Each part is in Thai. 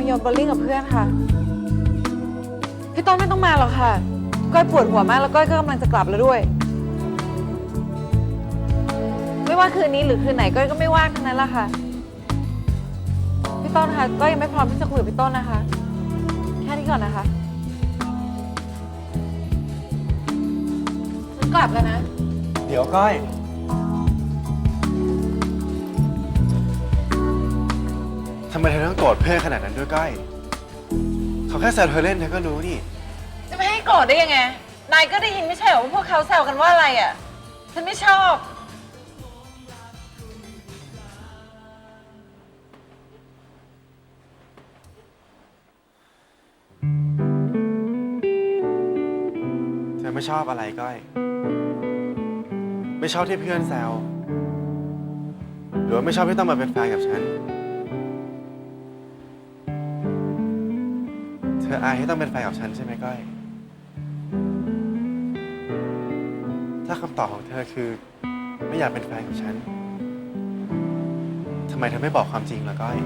มาโยนบอลลิ่งกับเพื่อนค่ะ พี่ต้นไม่ต้องมาหรอกค่ะ ก้อยปวดหัวมากแล้วก้อยก็กำลังจะกลับแล้วด้วย ไม่ว่าคืนนี้หรือคืนไหนก้อยก็ไม่ว่างทั้งนั้นละค่ะ พี่ต้นค่ะก้อยยังไม่พร้อมที่จะคุยกับพี่ต้นนะคะ แค่นี้ก่อนนะคะฉันกลับแล้วนะ เดี๋ยวก้อย ทำไมเธอต้องโกรธเพื่อนขนาดนั้นด้วยก้อยเขาแค่แซวเธอเล่นเธอก็รู้นี่ จะไม่ให้โกรธได้ยังไง นายก็ได้ยินไม่ใช่เหรอว่าพวกเขาแซวกันว่าอะไรอะ ฉันไม่ชอบ เธอไม่ชอบอะไรก้อย ไม่ชอบที่เพื่อนแซว หรือว่าไม่ชอบที่ต้องมาเป็นแฟนกับฉัน ธออายให้ต้องเป็นแฟนกับฉันใช่ไหมก้อย ถ้าคำตอบของเธอคือ ไม่อยากเป็นแฟนกับฉัน ทำไมเธอไม่บอกความจริงล่ะก้อย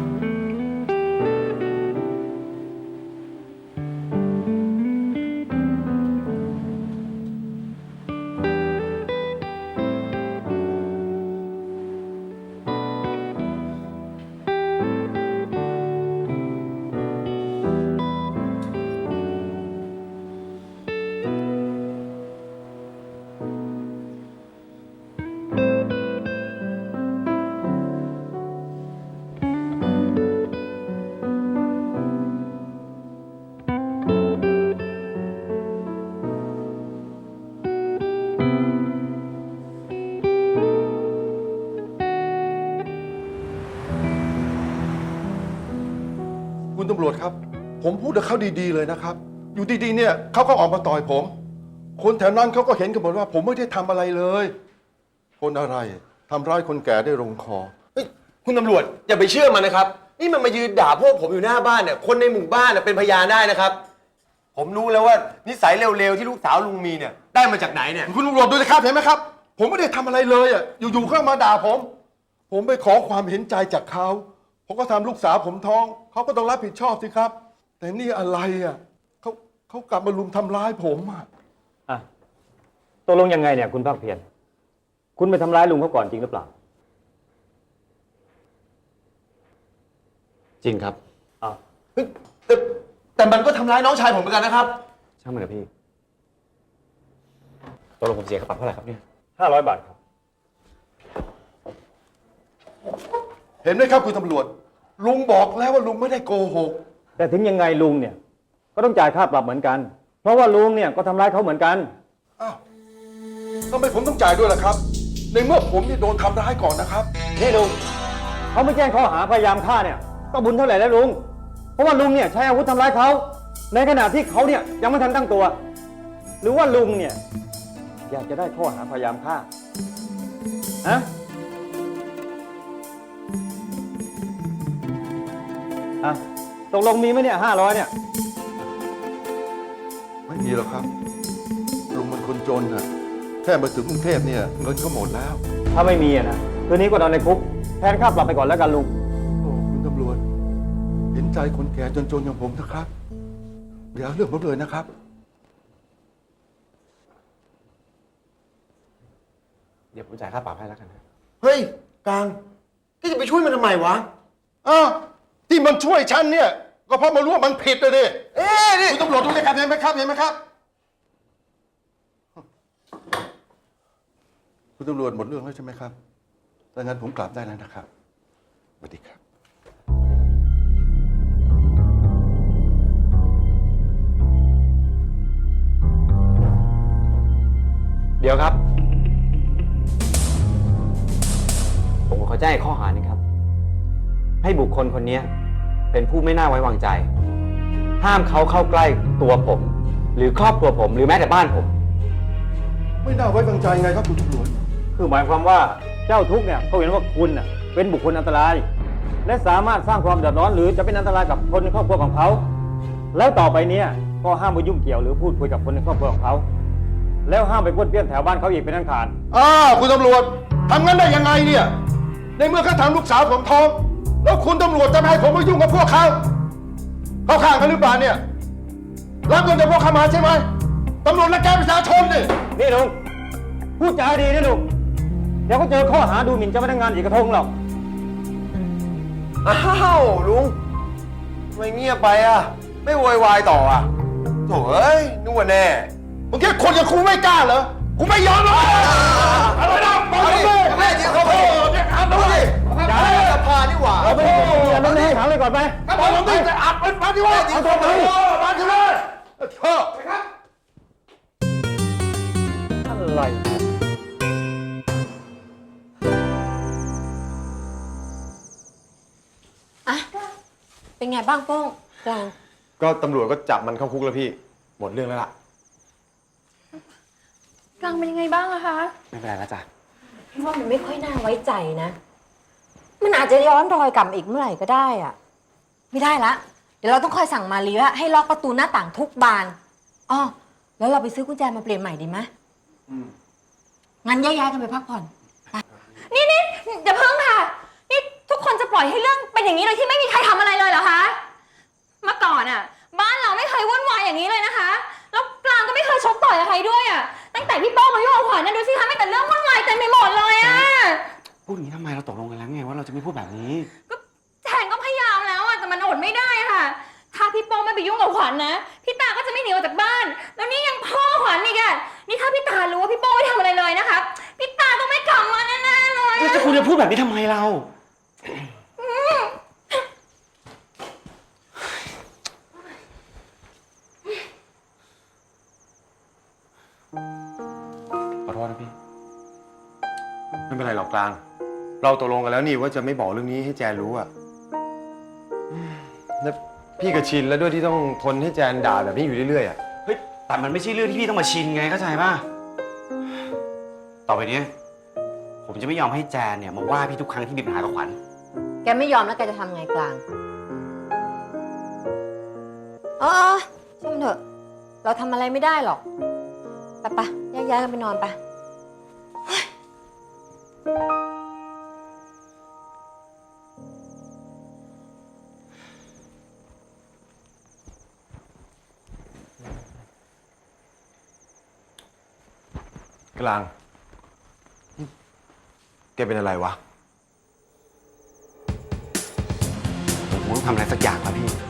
คุณตำรวจครับ ผมพูดกับเขาดีๆเลยนะครับ อยู่ดีๆเนี่ยเขาก็ออกมาต่อยผม คนแถวนั้นเขาก็เห็นกันหมดว่า ผมไม่ได้ทำอะไรเลย คนอะไรทำร้ายคนแก่ได้ลงคอ เฮ้ยคุณตำรวจอย่าไปเชื่อมันนะครับ นี่มันมายืนด่าพวกผมอยู่หน้าบ้านเนี่ยคนในหมู่บ้านน่ะเป็นพยานได้นะครับ ผมรู้แล้วว่านิสัยเร็วๆที่ลูกสาวลุงมีเนี่ยได้มาจากไหนเนี่ยคุณตำรวจดูเลยครับเห็นไหมครับ ผมไม่ได้ทำอะไรเลยอะอยู่ๆเขามาด่าผม ผมไปขอความเห็นใจจากเขาผมก็ทำลูกสาวผมท้อง เขาก็ต้องรับผิดชอบสิครับ แต่นี่อะไรอะเขาเขากลับมาลุมทำร้ายผมอะอะตกลงยังไงเนี่ย คุณภาคเพียรคุณไปทำร้ายลุงเขาก่อนจริงหรือเปล่า จริงครับอ้าวเฮ้ยแต่แต่มันก็ทำร้ายน้องชายผมเหมือนกันนะครับ ช่างมันกับพี่ตกลงผมเสียค่าปรับเท่าไหร่ครับเนี่ยห้าร้อยบาทครับ เห็นไหมครับคุณตำรวจ ลุงบอกแล้วว่าลุงไม่ได้โกหก แต่ถึงยังไงลุงเนี่ย ก็ต้องจ่ายค่าปรับเหมือนกัน เพราะว่าลุงเนี่ยก็ทำร้ายเขาเหมือนกัน อ้าวทำไมผมต้องจ่ายด้วยล่ะครับ ในเมื่อผมนี่โดนทำร้ายก่อนนะครับ นี่ลุงเขาไม่แจ้งข้อหาพยายามฆ่าเนี่ยก็บุญเท่าไหร่แล้วลุง เพราะว่าลุงเนี่ยใช้อาวุธทำร้ายเขาในขณะที่เขาเนี่ยยังไม่ทันตั้งตัว หรือว่าลุงเนี่ยอยากจะได้ข้อหาพยายามฆ่าฮะ อะตกลงมีไหมเนี่ยห้าร้อยเนี่ย ไม่มีหรอกครับ ลุงมันคนจนน่ะ แค่มาถึงกรุงเทพเนี่ยเงินก็หมดแล้ว ถ้าไม่มีอะนะคืนนี้ก็นอนในคุกแทนค่าปรับไปก่อนแล้วกันลุง โอ้คุณตำรวจเห็นใจคนแก่จนๆอย่างผมนะครับอย่าเอาเรื่องผมเลยนะครับ เดี๋ยวผมจ่ายค่าปรับให้แล้วกันนะ เฮ้ยกลางที่จะไปช่วยมันทำไมวะอ้าว ที่มันช่วยฉันเนี่ย ก็เพราะมันรู้ว่ามันผิดเลยดิเอ๊ะนี่คุณตำรวจดูเลยครับเห็นไหมครับเห็นไหมครับ คุณตำรวจหมดเรื่องแล้วใช่ไหมครับถ้างั้นผมกลับได้แล้วนะครับสวัสดีครับ เดี๋ยวครับ ผมขอแจ้งอีกข้อหาหนึงครับ ให้บุคคลคนนี้เป็นผู้ไม่น่าไว้วางใจ ห้ามเขาเข้าใกล้ตัวผม หรือครอบครัวผมหรือแม้แต่บ้านผม ไม่น่าไว้วางใจไงครับคุณตำรวจคือหมายความว่าเจ้าทุกข์เนี่ยเขาเห็นว่าคุณน่ะเป็นบุคคลอันตราย และสามารถสร้างความเดือดร้อน หรือจะเป็นอันตรายกับคนในครอบครัวของเขา แล้วต่อไปเนี้ก็ห้ามไปยุ่งเกี่ยวหรือพูดคุยกับคนในครอบครัวของเขา แล้วห้ามไปป้วนเปี้ยนแถวบ้านเขาอีกเป็นอันขาดอ้าวคุณตำรวจทำงั้นได้ยังไงเนี่ย ในเมื่อเขาทำลูกสาวผมท้อง แล้วคุณตำรวจจะไม่ให้ผมมายุ่งกับพวกเขาเข้าข้างกันหรือเปล่าเนี่ยรับเงินจากพวกเขามาใช่ไหมตำรวจและแกประชาชนนี่นี่ลุงพูดจาดีนะลุงเดี๋ยวก็เจอข้อหาดูหมิ่นเจ้าพนักงานอีกกระทงหรอกอ้าวลุงทำไมเงียบไปอะ ไม่โวยวายต่ออะโถ่เอ้ยนึกว่าแน่มึงคิดคนอย่างกูไม่กล้าเหรอกูไม่ยอมหรอกอะไรนะบอกเอาเลดิยแม่จริงเขาไปเนี่ยครับดูดิ สภานี่หว่าเอาไปอย่าลงในให้ขังเลยก่อนไหมครับผมผมจะอัดเป็นมาที่ว่าเอาตัวมามาที่เลยเถอะอะไรอะเป็นไงบ้างโป้งกลางก็ตำรวจก็จับมันเข้าคุกแล้วพี่ หมดเรื่องแล้วล่ะกลางเป็นยังไงบ้างอะคะ ไม่เป็นไรแล้วจ้ะพี่ว่ามันไม่ค่อยน่าไว้ใจนะ มันอาจจะย้อนรอยกลับมาอีกเมื่อไหร่ก็ได้อะไม่ได้ละ เดี๋ยวเราต้องคอยสั่งมาลีว่าให้ล็อกประตูหน้าต่างทุกบานอ๋อแล้วเราไปซื้อกุญแจมาเปลี่ยนใหม่ดีไหมงั้นแยกย้ายกันไปพักผ่อนนี่นี่อย่าเพิ่งค่ะ นี่ทุกคนจะปล่อยให้เรื่องเป็นอย่างนี้โดยที่ไม่มีใครทำอะไรเลยเหรอคะ เมื่อก่อนอะ บ้านเราไม่เคยวุ่นวายอย่างนี้เลยนะคะ แล้วกลางก็ไม่เคยชกต่อยกับใครด้วยอะ ตั้งแต่พี่โป้งมายุ่งกับขวัญนะดูสิคะไม่แต่เรื่องวุ่นวายเต็มไปหมดเลยอะ พูดอย่างนี้ทำไมเราตกลงกันแล้วไงว่าเราจะไม่พูดแบบนี้ ก็แจงก็พยายามแล้วอะแต่มันอดไม่ได้อะค่ะ ถ้าพี่โป้งไม่ไปยุ่งกับขวัญนะ พี่ตาก็จะไม่หนีออกจากบ้าน แล้วนี่ยังพ่อขวัญอีกอะนี่ถ้าพี่ตารู้ว่าพี่โป้งไม่ทำอะไรเลยนะคะ พี่ตาต้องไม่กลับมาแน่ๆเลยอะจะคุณจะพูดแบบนี้ทำไมเรา ขอโทษนะพี่ ไม่เป็นไรหรอกกลาง เราตกลงกันแล้วนี่ว่าจะไม่บอกเรื่องนี้ให้แจนรู้อะอืมแล้วพี่ก็ชินแล้วด้วยที่ต้องทนให้แจนด่าแบบนี้อยู่เรื่อยๆอะเฮ้ยแต่มันไม่ใช่เรื่องที่พี่ต้องมาชินไงเข้าใจป่ะ ต่อไปเนี้ยผมจะไม่ยอมให้แจนเนี่ยมาว่าพี่ทุกครั้งที่มีปัญหากับขวัญ แกไม่ยอมแล้วแกจะทำไงกลาง เออช่างมันเถอะ เราทำอะไรไม่ได้หรอก ไปปะแยกย้ายกันไปนอนไป กลาง แกเป็นอะไรวะ ผมต้องทำอะไรสักอย่างแล้วพี่